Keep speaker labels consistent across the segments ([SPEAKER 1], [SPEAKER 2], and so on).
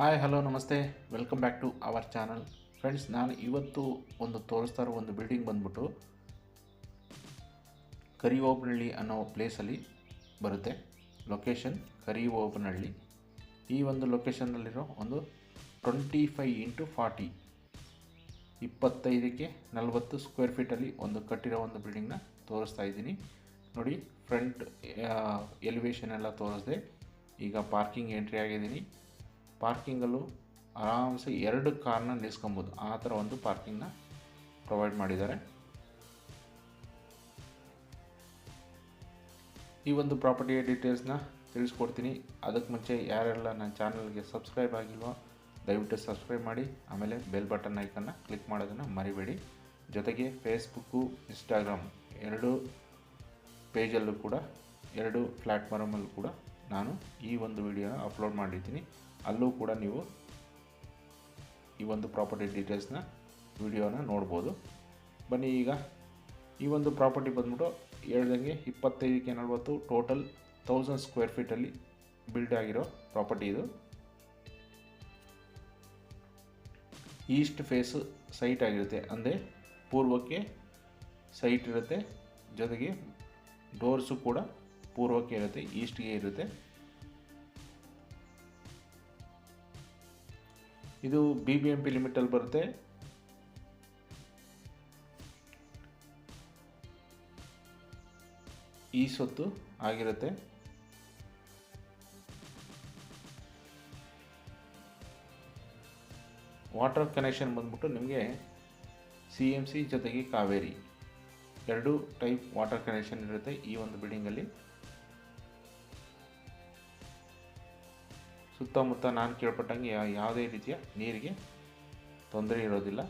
[SPEAKER 1] Hi hello ನಮಸ್ತೆ. Welcome back to our channel friends ನಾನು ಇವತ್ತು ಒಂದು ತೋರಿಸ್ತಾ ಇರೋ ಒಂದು ಬಿಲ್ಡಿಂಗ್ ಬಂದ್ಬಿಟ್ಟು ಕರಿಓಬನಹಳ್ಳಿ ಅನ್ನೋ ಪ್ಲೇಸಲ್ಲಿ ಬರುತ್ತೆ. ಲೊಕೇಶನ್ ಕರಿಓಬನಹಳ್ಳಿ ಈ ಒಂದು ಲೊಕೇಶನ್ನಲ್ಲಿರೋ ಒಂದು ಟ್ವೆಂಟಿ ಫೈ ಇಂಟು ಫಾರ್ಟಿ ಇಪ್ಪತ್ತೈದಕ್ಕೆ ನಲವತ್ತು ಸ್ಕ್ವೇರ್ ಫೀಟಲ್ಲಿ ಒಂದು ಕಟ್ಟಿರೋ ಒಂದು ಬಿಲ್ಡಿಂಗ್ನ ತೋರಿಸ್ತಾ ಇದ್ದೀನಿ. ನೋಡಿ ಫ್ರಂಟ್ ಎಲಿವೇಶನ್ ಎಲ್ಲ ತೋರಿಸ್ದೆ. ಈಗ ಪಾರ್ಕಿಂಗ್ ಎಂಟ್ರಿ ಆಗಿದ್ದೀನಿ. ಪಾರ್ಕಿಂಗಲ್ಲೂ ಆರಾಮ್ಸೆ ಎರಡು ಕಾರ್ನ ನಿಲ್ಸ್ಕೊಬೋದು. ಆ ಥರ ಒಂದು ಪಾರ್ಕಿಂಗ್ನ ಪ್ರೊವೈಡ್ ಮಾಡಿದ್ದಾರೆ. ಈ ಒಂದು ಪ್ರಾಪರ್ಟಿಯ ಡೀಟೇಲ್ಸ್ನ ತಿಳಿಸ್ಕೊಡ್ತೀನಿ. ಅದಕ್ಕೆ ಮುಂಚೆ ಯಾರೆಲ್ಲ ನನ್ನ ಚಾನಲ್ಗೆ ಸಬ್ಸ್ಕ್ರೈಬ್ ಆಗಿಲ್ವೋ, ದಯವಿಟ್ಟು ಸಬ್ಸ್ಕ್ರೈಬ್ ಮಾಡಿ, ಆಮೇಲೆ ಬೆಲ್ ಬಟನ್ ಐಕನ್ನ ಕ್ಲಿಕ್ ಮಾಡೋದನ್ನು ಮರಿಬೇಡಿ. ಜೊತೆಗೆ ಫೇಸ್ಬುಕ್ಕು ಇನ್ಸ್ಟಾಗ್ರಾಮ್ ಎರಡು ಪೇಜಲ್ಲೂ ಕೂಡ, ಎರಡು ಪ್ಲ್ಯಾಟ್ಫಾರ್ಮಲ್ಲೂ ಕೂಡ ನಾನು ಈ ಒಂದು ವಿಡಿಯೋನ ಅಪ್ಲೋಡ್ ಮಾಡಿರ್ತೀನಿ ಅಲ್ಲೂ ಕೂಡ ನೀವು ಈ ಒಂದು ಪ್ರಾಪರ್ಟಿ ಡೀಟೇಲ್ಸ್ನ ವಿಡಿಯೋನ ನೋಡ್ಬೋದು. ಬನ್ನಿ ಈಗ, ಈ ಒಂದು ಪ್ರಾಪರ್ಟಿ ಬಂದ್ಬಿಟ್ಟು ಹೇಳ್ದಂಗೆ ಇಪ್ಪತ್ತೈದಕ್ಕೆ ನಲ್ವತ್ತು ಟೋಟಲ್ ತೌಸಂಡ್ ಸ್ಕ್ವೇರ್ ಫೀಟಲ್ಲಿ ಬಿಲ್ಡ್ ಆಗಿರೋ ಪ್ರಾಪರ್ಟಿ ಇದು. ಈಸ್ಟ್ ಫೇಸು ಸೈಟ್ ಆಗಿರುತ್ತೆ. ಅಂದರೆ ಪೂರ್ವಕ್ಕೆ ಸೈಟ್ ಇರುತ್ತೆ. ಜೊತೆಗೆ ಡೋರ್ಸು ಕೂಡ ಪೂರ್ವಕ್ಕೆ ಇರುತ್ತೆ ಈಸ್ಟ್ಗೆ ಇರುತ್ತೆ. ಇದು ಬಿ ಬಿ ಎಂ ಪಿ ಲಿಮಿಟಲ್ಲಿ ಬರುತ್ತೆ. ಈ ಸೊತ್ತು ಆಗಿರುತ್ತೆ. ವಾಟರ್ ಕನೆಕ್ಷನ್ ಬಂದ್ಬಿಟ್ಟು ನಿಮಗೆ ಸಿ ಎಂ ಸಿ ಜೊತೆಗೆ ಕಾವೇರಿ. ಎರಡು ಟೈಪ್ ವಾಟರ್ ಕನೆಕ್ಷನ್ ಇರುತ್ತೆ ಈ ಒಂದು ಬಿಲ್ಡಿಂಗಲ್ಲಿ ಸುತ್ತಮುತ್ತ ನಾನು ಕೇಳ್ಪಟ್ಟಂಗೆ ಯಾವುದೇ ರೀತಿಯ ನೀರಿಗೆ ತೊಂದರೆ ಇರೋದಿಲ್ಲ.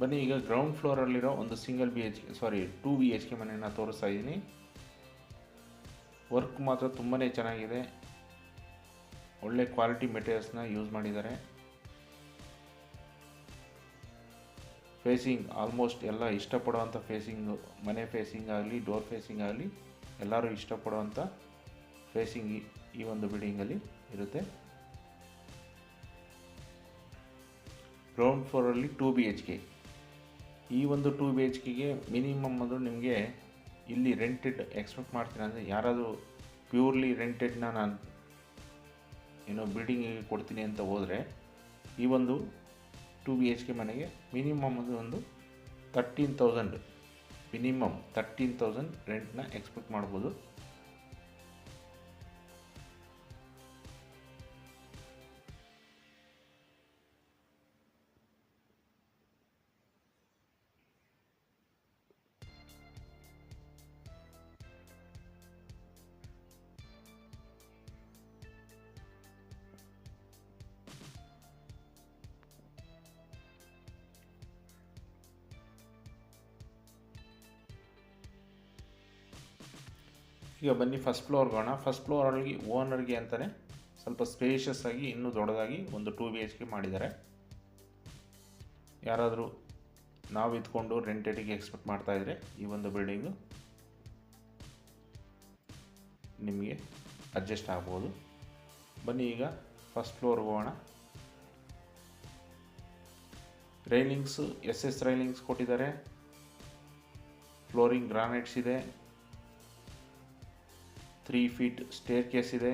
[SPEAKER 1] ಬನ್ನಿ, ಈಗ ಗ್ರೌಂಡ್ ಫ್ಲೋರಲ್ಲಿರೋ ಒಂದು single B H K sorry two B H K ಮನೆಯನ್ನು ತೋರಿಸ್ತಾ ಇದ್ದೀನಿ. ವರ್ಕ್ ಮಾತ್ರ ತುಂಬಾ ಚೆನ್ನಾಗಿದೆ. ಒಳ್ಳೆ ಕ್ವಾಲಿಟಿ ಮೆಟೀರಿಯಲ್ಸ್ನ ಯೂಸ್ ಮಾಡಿದ್ದಾರೆ. ಫೇಸಿಂಗ್ ಆಲ್ಮೋಸ್ಟ್ ಎಲ್ಲ ಇಷ್ಟಪಡುವಂಥ ಫೇಸಿಂಗು ಮನೆ ಫೇಸಿಂಗ್ ಆಗಲಿ ಡೋರ್ ಫೇಸಿಂಗ್ ಆಗಲಿ, ಎಲ್ಲರೂ ಇಷ್ಟಪಡುವಂಥ ಫೇಸಿಂಗ್ ಈ- ಈ ಒಂದು ಬಿಲ್ಡಿಂಗಲ್ಲಿ ಇರುತ್ತೆ. ಗ್ರೌಂಡ್ ಫ್ಲೋರಲ್ಲಿ ಟೂ ಬಿ ಎಚ್ ಕೆ ಈ ಒಂದು ಟೂ ಬಿ ಎಚ್ ಕೆಗೆ ಮಿನಿಮಮ್ ಅದು ನಿಮಗೆ ಇಲ್ಲಿ ರೆಂಟೆಡ್ ಎಕ್ಸ್ಪೆಕ್ಟ್ ಮಾಡ್ತೀನಿ ಅಂದರೆ ಯಾರಾದರೂ ಪ್ಯೂರ್ಲಿ ರೆಂಟೆಡ್ನ ನಾನು ಏನೋ ಬಿಲ್ಡಿಂಗಿಗೆ ಕೊಡ್ತೀನಿ ಅಂತ ಹೋದರೆ ಈ ಒಂದು ಟೂ ಬಿ ಎಚ್ ಕೆ ಮನೆಗೆ ಮಿನಿಮಮ್ ಅದು ಒಂದು thirteen thousand minimum thirteen thousand ರೆಂಟ್ನ expect ಮಾಡ್ಬೋದು. ಈಗ ಬನ್ನಿ ಫಸ್ಟ್ ಫ್ಲೋರ್ಗೆ ಹೋಗೋಣ. ಫಸ್ಟ್ ಫ್ಲೋರ್ ಫ್ಲೋರಲ್ಲಿ ಓನರ್ಗೆ ಅಂತಲೇ ಸ್ವಲ್ಪ ಸ್ಪೇಷಿಯಸ್ ಆಗಿ ಇನ್ನೂ ದೊಡ್ಡದಾಗಿ ಒಂದು ಟೂ ಬಿ ಎಚ್ ಕೆ ಮಾಡಿದ್ದಾರೆ. ಯಾರಾದರೂ ನಾವು ಇದ್ಕೊಂಡು ರೆಂಟೆಡಿಗೆ ಎಕ್ಸ್ಪೆಕ್ಟ್ ಮಾಡ್ತಾಯಿದ್ರೆ ಈ ಒಂದು ಬಿಲ್ಡಿಂಗು ನಿಮಗೆ ಅಡ್ಜಸ್ಟ್ ಆಗ್ಬೋದು. ಬನ್ನಿ ಈಗ ಫಸ್ಟ್ ಫ್ಲೋರ್ಗೆ ಹೋಗೋಣ. ರೈಲಿಂಗ್ಸು ಎಸ್ ಎಸ್ ರೈಲಿಂಗ್ಸ್ ಕೊಟ್ಟಿದ್ದಾರೆ. ಫ್ಲೋರಿಂಗ್ ಗ್ರಾನೈಟ್ಸ್ ಇದೆ. ತ್ರೀ ಫೀಟ್ ಸ್ಟೇರ್ ಕೇಸ್ ಇದೆ.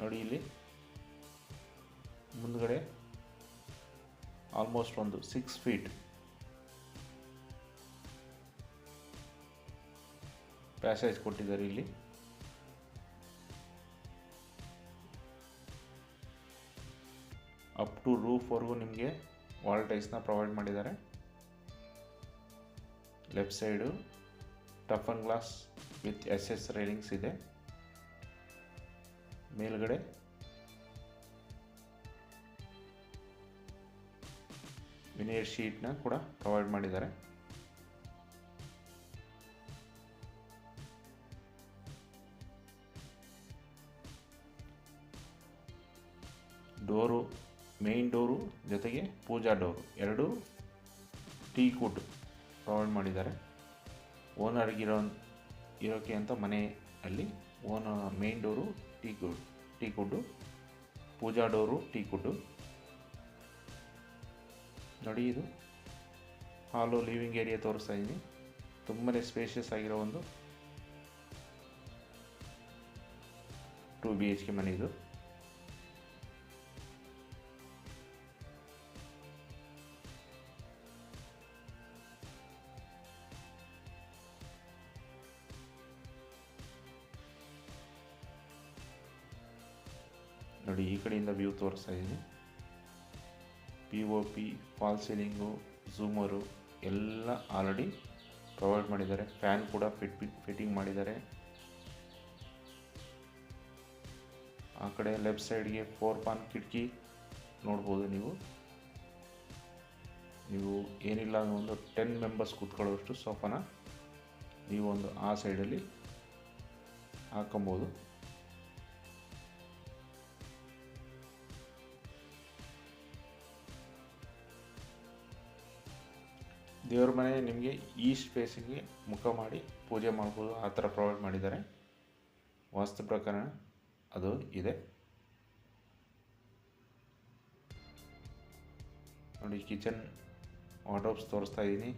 [SPEAKER 1] ನೋಡಿ ಇಲ್ಲಿ. ಮುಂದ್ಗಡೆ ಆಲ್ಮೋಸ್ಟ್ ಒಂದು ಸಿಕ್ಸ್ ಫೀಟ್ ಪ್ಯಾಸೇಜ್ ಕೊಟ್ಟಿದ್ದಾರೆ ಇಲ್ಲಿ. ಅಪ್ ಟು ರೂಫ್ವರೆಗೂ ನಿಮಗೆ ವಾಲ್ ಟೈಲ್ಸ್ನ ಪ್ರೊವೈಡ್ ಮಾಡಿದ್ದಾರೆ. Left side toughen glass with S S railings ಇದೆ. ಮೇಲ್ಗಡೆ. ವಿನಿಯರ್ ಶೀಟ್ನ ಕೂಡ ಪ್ರೊವೈಡ್ ಮಾಡಿದ್ದಾರೆ. ಡೋರು ಮೇನ್ ಡೋರು ಜೊತೆಗೆ ಪೂಜಾ ಡೋರು. ಎರಡು ಟೀ ಕೂಟ್ ಪ್ರೊವೈಡ್ ಮಾಡಿದ್ದಾರೆ. ಓನರ್ಗಿರೋ ಇರೋಕ್ಕೆ ಅಂತ ಮನೆಯಲ್ಲಿ own main door teak wood teak wood pooja door teak wood ನೋಡಿ ಇದು ಹಾಲು ಲಿವಿಂಗ್ ಏರಿಯಾ ತೋರಿಸ್ತಾ ಇದ್ದೀನಿ ತುಂಬಾ ಸ್ಪೇಷಿಯಸ್ ಆಗಿರೋ ಒಂದು ಟೂ ಬಿ ಎಚ್ ಕೆ ಮನೆ ಇದು. ತೋರಿಸ್ತಾ ಇದ್ದೀನಿ P O P fall ceiling ಝೂಮರು ಎಲ್ಲ ಆಲ್ರೆಡಿ ಪ್ರೊವೈಡ್ ಮಾಡಿದ್ದಾರೆ. ಫ್ಯಾನ್ ಕೂಡ ಫಿಟ್ ಫಿಟ್ಟಿಂಗ್ ಮಾಡಿದ್ದಾರೆ. ಆ ಕಡೆ ಲೆಫ್ಟ್ ಸೈಡ್ಗೆ ಫೋರ್ ಪಾನ್ ಕಿಟಕಿ ನೋಡ್ಬೋದು ನೀವು. ನೀವು ಏನಿಲ್ಲ ಒಂದು ಟೆನ್ ಮೆಂಬರ್ಸ್ ಕೂತ್ಕೊಳ್ಳೋಷ್ಟು ಸೋಫಾನ ನೀವು ಒಂದು ಆ ಸೈಡಲ್ಲಿ ಹಾಕೊಬೋದು ದೇವ್ರ ಮನೆ ನಿಮಗೆ ಈಸ್ಟ್ ಫೇಸಿಗೆ ಮುಖ ಮಾಡಿ ಪೂಜೆ ಮಾಡ್ಬೋದು, ಆ ಥರ ಪ್ರೊವೈಡ್ ಮಾಡಿದ್ದಾರೆ. ವಾಸ್ತು ಪ್ರಕಾರ ಅದು ಇದೆ. ನೋಡಿ ಕಿಚನ್ ವಾರ್ಡ್ರೋಬ್ಸ್ ತೋರಿಸ್ತಾ ಇದ್ದೀನಿ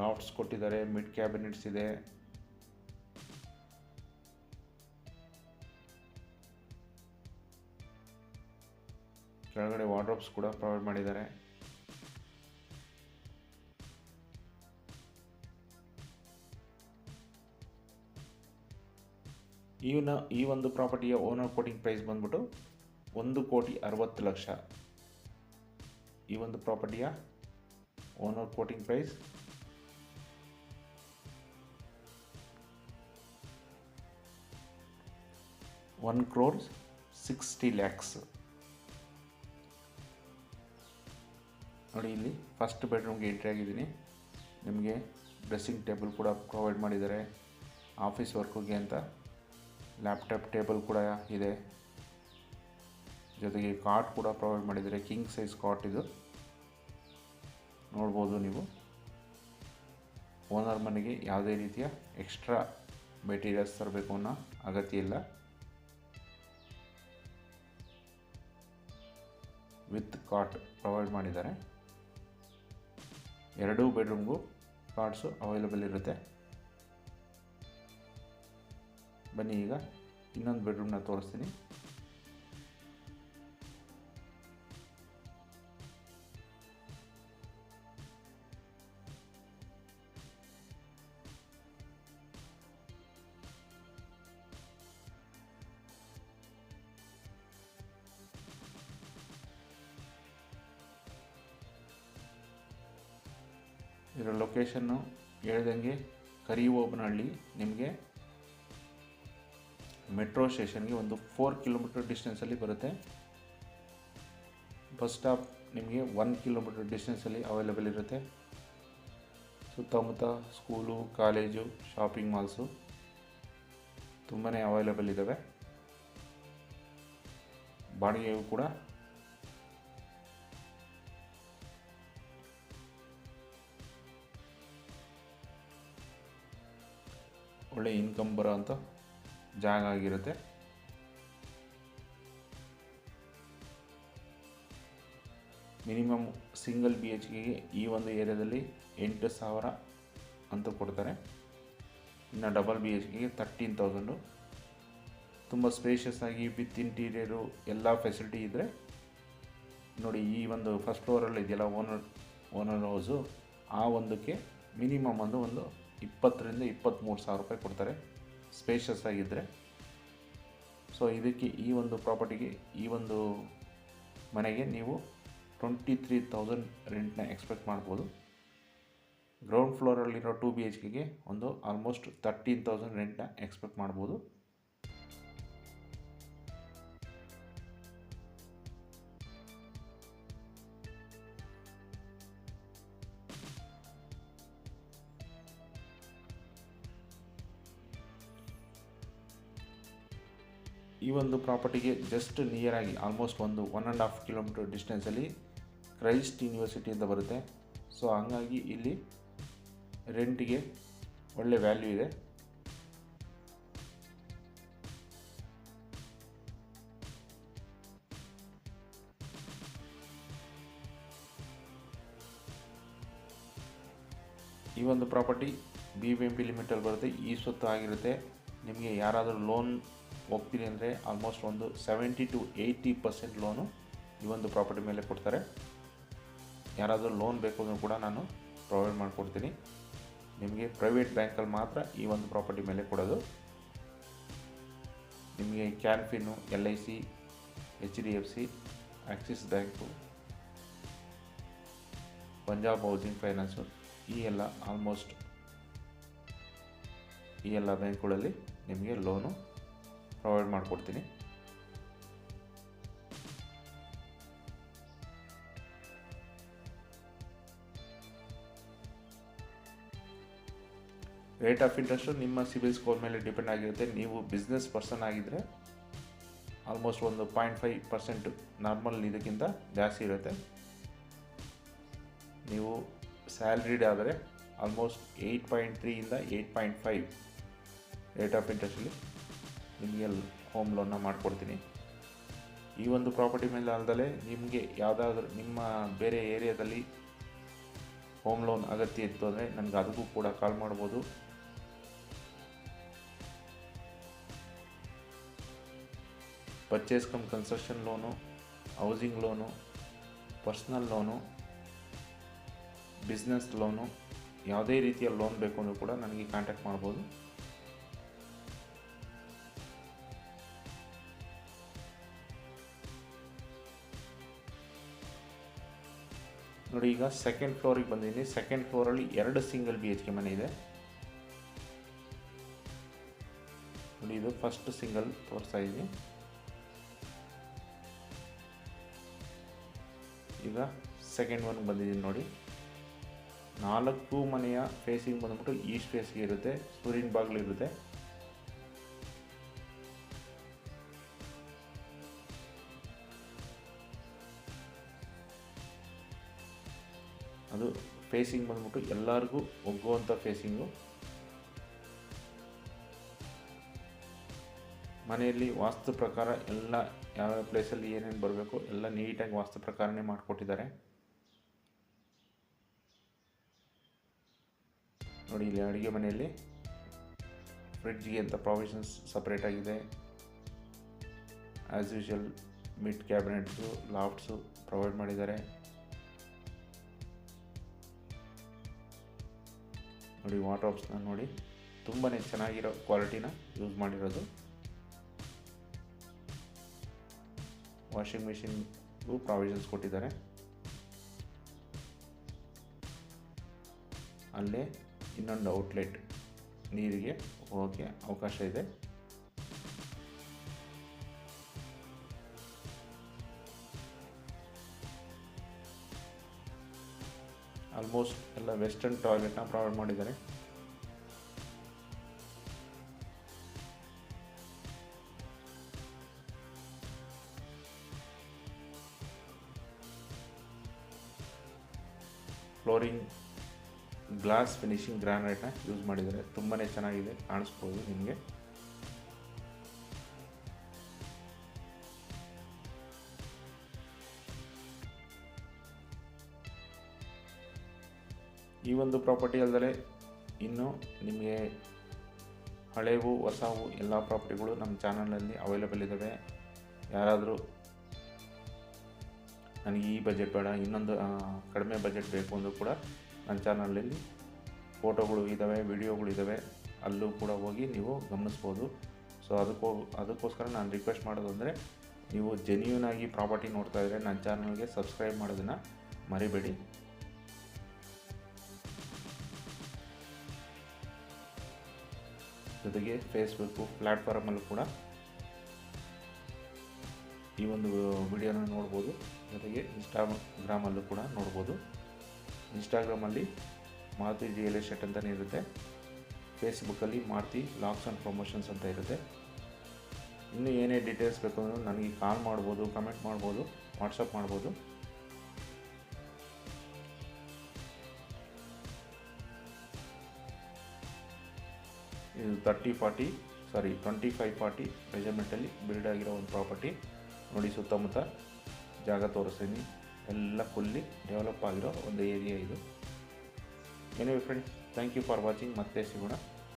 [SPEAKER 1] ಲಾಫ್ಟ್ಸ್ ಕೊಟ್ಟಿದ್ದಾರೆ ಮಿಡ್ ಕ್ಯಾಬಿನೆಟ್ಸ್ ಇದೆ. ಕೆಳಗಡೆ ವಾರ್ಡ್ರೋಬ್ಸ್ ಕೂಡ ಪ್ರೊವೈಡ್ ಮಾಡಿದ್ದಾರೆ. ಇವನ ಈ ಒಂದು ಪ್ರಾಪರ್ಟಿಯ ಓನರ್ ಕೋಟಿಂಗ್ ಪ್ರೈಸ್ ಬಂದ್ಬಿಟ್ಟು ಒಂದು ಕೋಟಿ ಅರವತ್ತು ಲಕ್ಷ. ಈ ಒಂದು ಪ್ರಾಪರ್ಟಿಯ owner quoting price one crore sixty lakhs ನೋಡಿ ಇಲ್ಲಿ ಫಸ್ಟ್ ಬೆಡ್ರೂಮ್ಗೆ ಎಂಟ್ರಿ ಆಗಿದ್ದೀನಿ. ನಿಮಗೆ ಡ್ರೆಸ್ಸಿಂಗ್ ಟೇಬಲ್ ಕೂಡ ಪ್ರೊವೈಡ್ ಮಾಡಿದ್ದಾರೆ. ಆಫೀಸ್ ವರ್ಕಿಗೆ ಅಂತ. ಲ್ಯಾಪ್ಟಾಪ್ ಟೇಬಲ್ ಕೂಡ ಇದೆ. ಜೊತೆಗೆ ಕಾಟ್ ಕೂಡ ಪ್ರೊವೈಡ್ ಮಾಡಿದ್ದಾರೆ. ಕಿಂಗ್ ಸೈಜ್ ಕಾಟ್ ಇದು. ನೋಡ್ಬೋದು ನೀವು. ಓನರ್ ಮನೆಗೆ ಯಾವುದೇ ರೀತಿಯ ಎಕ್ಸ್ಟ್ರಾ ಮೆಟೀರಿಯಲ್ಸ್ ತರಬೇಕು ಅನ್ನೋ ಅಗತ್ಯ ಇಲ್ಲ. ವಿತ್ ಕಾಟ್ ಪ್ರೊವೈಡ್ ಮಾಡಿದ್ದಾರೆ. ಎರಡೂ ಬೆಡ್ರೂಮ್ಗೂ ಕಾರ್ಡ್ಸು ಅವೈಲೇಬಲ್ ಇರುತ್ತೆ. ಬನ್ನಿ ಈಗ. ಇನ್ನೊಂದು ಬೆಡ್ರೂಮ್ನ ತೋರಿಸ್ತೀನಿ. ಇದರ ಲೊಕೇಶನ್ನು ಹೇಳ್ದಂಗೆ ಕರಿಯೋಬನಹಳ್ಳಿ ನಿಮಗೆ ಮೆಟ್ರೋ ಸ್ಟೇಷನ್ಗೆ ಒಂದು ಫೋರ್ ಕಿಲೋಮೀಟರ್ ಡಿಸ್ಟೆನ್ಸಲ್ಲಿ ಬರುತ್ತೆ. ಬಸ್ ಸ್ಟಾಪ್ ನಿಮಗೆ ಒನ್ ಕಿಲೋಮೀಟರ್ ಡಿಸ್ಟೆನ್ಸಲ್ಲಿ ಅವೈಲೇಬಲ್ ಇರುತ್ತೆ. ಸುತ್ತಮುತ್ತ ಸ್ಕೂಲು, ಕಾಲೇಜು ಶಾಪಿಂಗ್ ಮಾಲ್ಸು ತುಂಬಾ ಅವೈಲೇಬಲ್ ಇದ್ದಾವೆ ಬಾಡಿಗೆಯೂ ಕೂಡ ಒಳ್ಳೆ ಇನ್ಕಮ್ ಬರೋ ಅಂಥ ಜಾಗ ಆಗಿರುತ್ತೆ. ಮಿನಿಮಮ್ ಸಿಂಗಲ್ ಬಿ ಎಚ್ ಕೆಗೆ ಈ ಒಂದು ಏರಿಯಾದಲ್ಲಿ ಎಂಟು ಸಾವಿರ ಅಂತ ಕೊಡ್ತಾರೆ. ಇನ್ನು ಡಬಲ್ ಬಿ ಎಚ್ ಕೆಗೆ ತರ್ಟೀನ್ ತೌಸಂಡು ತುಂಬ ಸ್ಪೇಷಿಯಸ್ ಆಗಿ ವಿತ್ ಇಂಟೀರಿಯರು ಎಲ್ಲ ಫೆಸಿಲಿಟಿ ಇದ್ದರೆ ನೋಡಿ ಈ ಒಂದು ಫಸ್ಟ್ ಫ್ಲೋರಲ್ಲಿ ಇದೆಯಲ್ಲ ಓನರ್ ಓನರ್ ಹೌಸು ಆ ಒಂದಕ್ಕೆ ಮಿನಿಮಮ್ ಒಂದು ಒಂದು ಇಪ್ಪತ್ತರಿಂದ ಇಪ್ಪತ್ತ್ಮೂರು ಸಾವಿರ ರೂಪಾಯಿ ಕೊಡ್ತಾರೆ. ಸ್ಪೇಷಿಯಸ್ ಆಗಿದ್ದರೆ ಸೊ ಇದಕ್ಕೆ ಈ ಒಂದು ಪ್ರಾಪರ್ಟಿಗೆ ಈ ಒಂದು ಮನೆಗೆ ನೀವು ಟ್ವೆಂಟಿ ತ್ರೀ ತೌಸಂಡ್ ರೆಂಟ್ನ ಎಕ್ಸ್ಪೆಕ್ಟ್ ಮಾಡ್ಬೋದು. ಗ್ರೌಂಡ್ ಫ್ಲೋರಲ್ಲಿರೋ ಟು ಬಿ ಎಚ್ ಕೆಗೆ ಒಂದು ಆಲ್ಮೋಸ್ಟ್ ತರ್ಟೀನ್ ತೌಸಂಡ್ ರೆಂಟ್ನ ಎಕ್ಸ್ಪೆಕ್ಟ್ ಮಾಡ್ಬೋದು. ಈ ಒಂದು ಪ್ರಾಪರ್ಟಿಗೆ ಜಸ್ಟ್ ನಿಯರ್ ಆಗಿ ಆಲ್ಮೋಸ್ಟ್ ಒಂದು ಒನ್ ಆ್ಯಂಡ್ ಹಾಫ್ ಕಿಲೋಮೀಟರ್ ಡಿಸ್ಟೆನ್ಸಲ್ಲಿ ಕ್ರೈಸ್ಟ್ ಯೂನಿವರ್ಸಿಟಿ ಅಂತ ಬರುತ್ತೆ. ಸೊ ಹಂಗಾಗಿ ಇಲ್ಲಿ ರೆಂಟಿಗೆ ಒಳ್ಳೆ ವ್ಯಾಲ್ಯೂ ಇದೆ. ಈ ಒಂದು property B B M P ಲಿಮಿಟಲ್ಲಿ ಬರುತ್ತೆ. ಈ ಸ್ವತ್ತು ಆಗಿರುತ್ತೆ. ನಿಮಗೆ ಯಾರಾದರೂ ಲೋನ್ ಹೋಗ್ತೀನಿ ಅಂದರೆ ಆಲ್ಮೋಸ್ಟ್ ಒಂದು seventy to eighty percent loan ಈ ಒಂದು ಪ್ರಾಪರ್ಟಿ ಮೇಲೆ ಕೊಡ್ತಾರೆ. ಯಾರಾದರೂ ಲೋನ್ ಬೇಕು ಅಂದರೂ ಕೂಡ ನಾನು ಪ್ರೊವೈಡ್ ಮಾಡಿಕೊಡ್ತೀನಿ. ನಿಮಗೆ ಪ್ರೈವೇಟ್ ಬ್ಯಾಂಕಲ್ಲಿ ಮಾತ್ರ ಈ ಒಂದು ಪ್ರಾಪರ್ಟಿ ಮೇಲೆ ಕೊಡೋದು. ನಿಮಗೆ Canfin L I C H D F C Axis bank Punjab housing finance ಈ ಎಲ್ಲ ಆಲ್ಮೋಸ್ಟ್ ಈ ಎಲ್ಲ ಬ್ಯಾಂಕ್ಗಳಲ್ಲಿ ನಿಮಗೆ ಲೋನು ಪ್ರೊವೈಡ್ ಮಾಡಿಕೊಡ್ತೀನಿ. ರೇಟ್ ಆಫ್ ಇಂಟ್ರೆಸ್ಟು ನಿಮ್ಮ ಸಿಬಿಲ್ ಸ್ಕೋರ್ ಮೇಲೆ ಡಿಪೆಂಡ್ ಆಗಿರುತ್ತೆ. ನೀವು ಬಿಸ್ನೆಸ್ ಪರ್ಸನ್ ಆಗಿದ್ದರೆ ಆಲ್ಮೋಸ್ಟ್ ಒಂದು ಪಾಯಿಂಟ್ ಫೈವ್ ಪರ್ಸೆಂಟ್ ನಾರ್ಮಲ್ ಇದಕ್ಕಿಂತ ಜಾಸ್ತಿ ಇರುತ್ತೆ. ನೀವು ಸ್ಯಾಲ್ರಿಡ್ ಆದರೆ almost eight point ತ್ರೀಯಿಂದ eight point five rate of ಇಂಟ್ರೆಸ್ಟಲ್ಲಿ ನಿಮಗೆ ಹೋಮ್ ಲೋನ್ನ ಮಾಡ್ಕೊಡ್ತೀನಿ. ಈ ಒಂದು ಪ್ರಾಪರ್ಟಿ ಮೇಲೆ ಅಲ್ಲದೆ ನಿಮಗೆ ಯಾವುದಾದ್ರೂ ನಿಮ್ಮ ಬೇರೆ ಏರಿಯಾದಲ್ಲಿ ಹೋಮ್ ಲೋನ್ ಅಗತ್ಯ ಇತ್ತು ಅಂದರೆ ನನಗೆ ಅದಕ್ಕೂ ಕೂಡ ಕಾಲ್ ಮಾಡ್ಬೋದು. Purchase cum construction loan housing loan personal loan business loan ಯಾವುದೇ ರೀತಿಯ ಲೋನ್ ಬೇಕು ಅಂದರೂ ಕೂಡ ನನಗೆ ಕಾಂಟ್ಯಾಕ್ಟ್ ಮಾಡ್ಬೋದು. ನೋಡಿ, ಈಗ ಸೆಕೆಂಡ್ ಫ್ಲೋರಿಗೆ ಬಂದಿದ್ದೀನಿ. ಸೆಕೆಂಡ್ ಫ್ಲೋರಲ್ಲಿ ಎರಡು ಸಿಂಗಲ್ ಬಿ ಎಚ್ ಕೆ ಮನೆ ಇದೆ. ನೋಡಿ, ಇದು ಫಸ್ಟ್ ಸಿಂಗಲ್ ತೋರಿಸ್ತಾ ಇದ್ದೀನಿ. ಈಗ ಸೆಕೆಂಡ್ ಒನ್ ಬಂದಿದ್ದೀನಿ ನೋಡಿ. ನಾಲ್ಕು ಮನೆಯ ಫೇಸಿಂಗ್ ಬಂದ್ಬಿಟ್ಟು ಈಸ್ಟ್ ಫೇಸ್ಗೆ ಇರುತ್ತೆ. ಸೂರ್ಯನ ಬಾಗಿಲು ಅದು ಫೇಸಿಂಗ್ ಬಂದ್ಬಿಟ್ಟು ಎಲ್ಲರಿಗೂ ಒಗ್ಗುವಂಥ ಫೇಸಿಂಗು ಮನೆಯಲ್ಲಿ ವಾಸ್ತು ಪ್ರಕಾರ ಎಲ್ಲ ಯಾವ ಪ್ಲೇಸಲ್ಲಿ ಏನೇನು ಬರಬೇಕು ಎಲ್ಲ ನೀಟಾಗಿ ವಾಸ್ತು ಪ್ರಕಾರನೇ ಮಾಡಿಕೊಟ್ಟಿದ್ದಾರೆ. ನೋಡಿ ಇಲ್ಲಿ ಅಡುಗೆ ಮನೆಯಲ್ಲಿ ಫ್ರಿಡ್ಜ್ಗೆ ಅಂತ ಪ್ರಾವಿಷನ್ಸ್ ಸಪ್ರೇಟ್ ಆಗಿದೆ. As usual mid cabinets lofts provide ಮಾಡಿದ್ದಾರೆ. ನೋಡಿ ವಾಟ್ರಾಪ್ಸ್ನ ನೋಡಿ. ತುಂಬಾ ಚೆನ್ನಾಗಿರೋ ಕ್ವಾಲಿಟಿನ ಯೂಸ್ ಮಾಡಿರೋದು. ವಾಷಿಂಗ್ ಮಿಷಿನ್ಗೂ ಪ್ರಾವಿಷನ್ಸ್ ಕೊಟ್ಟಿದ್ದಾರೆ. ಅಲ್ಲೇ ಇನ್ನೊಂದು ಔಟ್ಲೆಟ್ ನೀರಿಗೆ ಹೋಗೋಕ್ಕೆ ಅವಕಾಶ ಇದೆ. ಆಲ್ಮೋಸ್ಟ್ ಎಲ್ಲ ವೆಸ್ಟರ್ನ್ ಟಾಯ್ಲೆಟ್ನ ಪ್ರೊವೈಡ್ ಮಾಡಿದ್ದಾರೆ. ಫ್ಲೋರಿಂಗ್ ಗ್ಲಾಸ್ ಫಿನಿಶಿಂಗ್ ಗ್ರಾನೈಟ್ನ ಯೂಸ್ ಮಾಡಿದ್ದಾರೆ. ತುಂಬಾ ಚೆನ್ನಾಗಿದೆ, ಕಾಣಿಸ್ಬೋದು ನಿಮಗೆ. ಈ ಒಂದು ಪ್ರಾಪರ್ಟಿ ಅಲ್ಲದೆ ಇನ್ನು ನಿಮಗೆ ಹಳೆವು ಹೊಸವು ಎಲ್ಲ ಪ್ರಾಪರ್ಟಿಗಳು ನಮ್ಮ ಚಾನಲಲ್ಲಿ ಅವೈಲೇಬಲ್ ಇದ್ದಾವೆ. ಯಾರಾದರೂ ನನಗೆ ಈ ಬಜೆಟ್ ಬೇಡ, ಇನ್ನೊಂದು ಕಡಿಮೆ ಬಜೆಟ್ ಬೇಕು ಅಂದರೂ ಕೂಡ ನನ್ನ ಚಾನಲಲ್ಲಿ ಫೋಟೋಗಳು ಇದ್ದಾವೆ, ವಿಡಿಯೋಗಳು ಇದ್ದಾವೆ, ಅಲ್ಲೂ ಕೂಡ ಹೋಗಿ ನೀವು ಗಮನಿಸ್ಬೋದು. ಸೊ ಅದಕ್ಕೋ, ಅದಕ್ಕೋಸ್ಕರ ನಾನು ರಿಕ್ವೆಸ್ಟ್ ಮಾಡೋದು ಅಂದರೆ ನೀವು ಜೆನ್ಯೂನ್ ಆಗಿ ಪ್ರಾಪರ್ಟಿ ನೋಡ್ತಾ ಇದ್ದರೆ ನನ್ನ ಚಾನಲ್ಗೆ ಸಬ್ಸ್ಕ್ರೈಬ್ ಮಾಡೋದನ್ನು ಮರಿಬೇಡಿ. ಜೊತೆಗೆ ಫೇಸ್ಬುಕ್ಕು ಪ್ಲ್ಯಾಟ್ಫಾರ್ಮಲ್ಲೂ ಕೂಡ ಈ ಒಂದು ವಿಡಿಯೋನ ನೋಡ್ಬೋದು. ಜೊತೆಗೆ ಇನ್ಸ್ಟಾಗ್ರಾಮಲ್ಲೂ ಕೂಡ ನೋಡ್ಬೋದು. ಇನ್ಸ್ಟಾಗ್ರಾಮಲ್ಲಿ ಮಾರುತಿ ರಿಯಲ್ ಎಸ್ಟೇಟ್ ಅಂತಲೇ ಇರುತ್ತೆ. ಫೇಸ್ಬುಕ್ಕಲ್ಲಿ ಮಾರುತಿ ಲಾಕ್ಸ್ ಆ್ಯಂಡ್ ಪ್ರಮೋಷನ್ಸ್ ಅಂತ ಇರುತ್ತೆ. ಇನ್ನೂ ಏನೇ ಡೀಟೇಲ್ಸ್ ಬೇಕು ಅಂದರೂ ನನಗೆ ಕಾಲ್ ಮಾಡ್ಬೋದು ಕಮೆಂಟ್ ಮಾಡ್ಬೋದು ವಾಟ್ಸಪ್ ಮಾಡ್ಬೋದು. ಇದು thirty forty sorry twenty five forty ಮೆಜರ್ಮೆಂಟಲ್ಲಿ build ಆಗಿರೋ ಒಂದು ಪ್ರಾಪರ್ಟಿ ನೋಡಿ ಸುತ್ತಮುತ್ತ ಜಾಗ ತೋರಿಸ್ತೀನಿ. ಎಲ್ಲ ಫುಲ್ಲಿ ಡೆವಲಪ್ ಆಗಿರೋ ಒಂದು ಏರಿಯಾ ಇದು. ಏನೇ friends thank you for watching ಮತ್ತೆ ಸಿಗೋಣ.